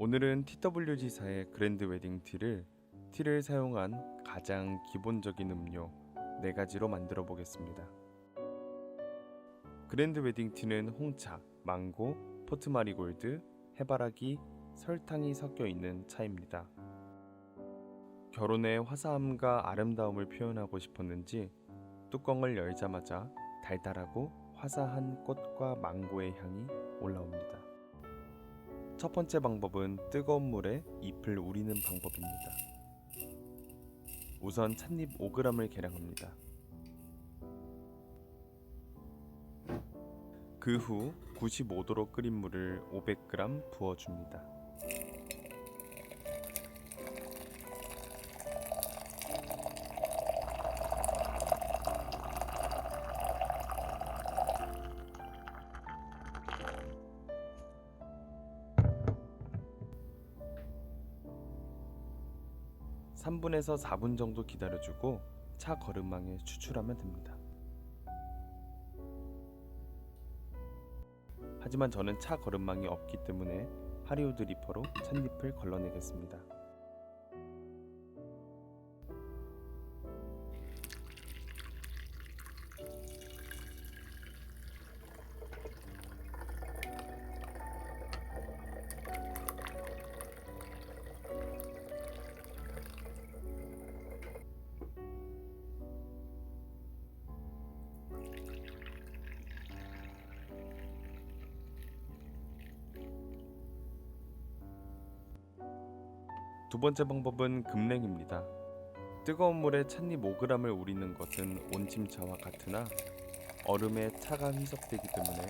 오늘은 TWG사의 그랜드 웨딩 티를 티를 사용한 가장 기본적인 음료 네 가지로 만들어 보겠습니다. 그랜드 웨딩 티는 홍차, 망고, 포트마리골드, 해바라기, 설탕이 섞여 있는 차입니다. 결혼의 화사함과 아름다움을 표현하고 싶었는지 뚜껑을 열자마자 달달하고 화사한 꽃과 망고의 향이 올라옵니다. 첫 번째 방법은 뜨거운 물에 잎을 우리는 방법입니다. 우선 찻잎 5g을 계량합니다. 그 후 95도로 끓인 물을 500g 부어줍니다. 삼분에서 4분 정도 기다려주고 차 거름망에 추출하면 됩니다. 하지만 저는 차 거름망이 없기 때문에 하리우드 리퍼로 찻잎을 걸러내겠습니다. 두 번째 방법은 급냉입니다. 뜨거운 물에 찻잎 5g을 우리는 것은 온침차와 같으나 얼음에 차가 희석되기 때문에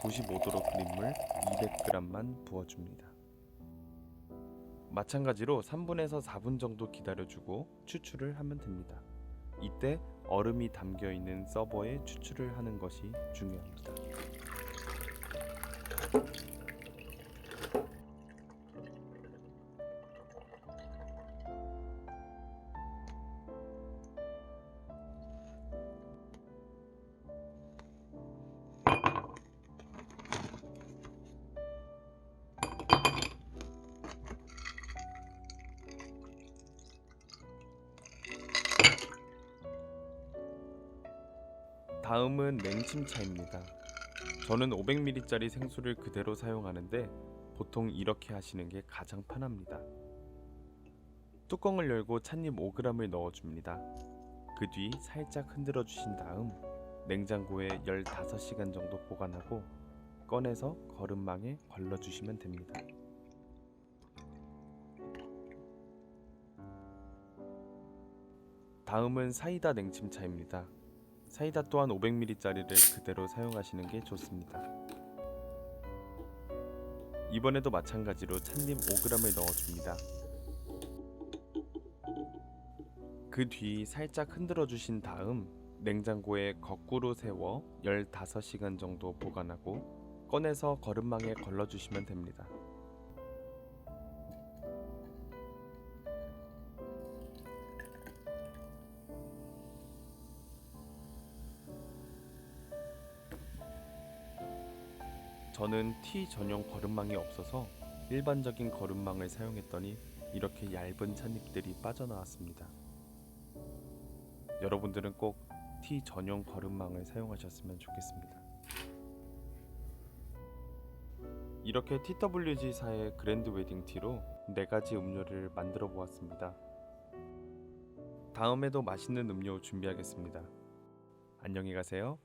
95도로 끓인 물 200g만 부어줍니다. 마찬가지로 3분에서 4분 정도 기다려주고 추출을 하면 됩니다. 이때 얼음이 담겨 있는 서버에 추출을 하는 것이 중요합니다. 다음은 냉침차입니다. 저는 500ml짜리 생수를 그대로 사용하는데 보통 이렇게 하시는 게 가장 편합니다. 뚜껑을 열고 찻잎 5g을 넣어줍니다. 그 뒤 살짝 흔들어 주신 다음 냉장고에 15시간 정도 보관하고 꺼내서 거름망에 걸러 주시면 됩니다. 다음은 사이다 냉침차입니다. 사이다 또한 500ml짜리를 그대로 사용하시는 게 좋습니다. 이번에도 마찬가지로 찻잎 5g을 넣어줍니다. 그 뒤 살짝 흔들어 주신 다음 냉장고에 거꾸로 세워 15시간 정도 보관하고 꺼내서 거름망에 걸러 주시면 됩니다. 저는 티 전용 거름망이 없어서 일반적인 거름망을 사용했더니 이렇게 얇은 찻잎들이 빠져나왔습니다. 여러분들은 꼭티 전용 거름망을 사용하셨으면 좋겠습니다. 이렇게 TWG사의 그랜드 웨딩 티로 네 가지 음료를 만들어 보았습니다. 다음에도 맛있는 음료 준비하겠습니다. 안녕히 가세요.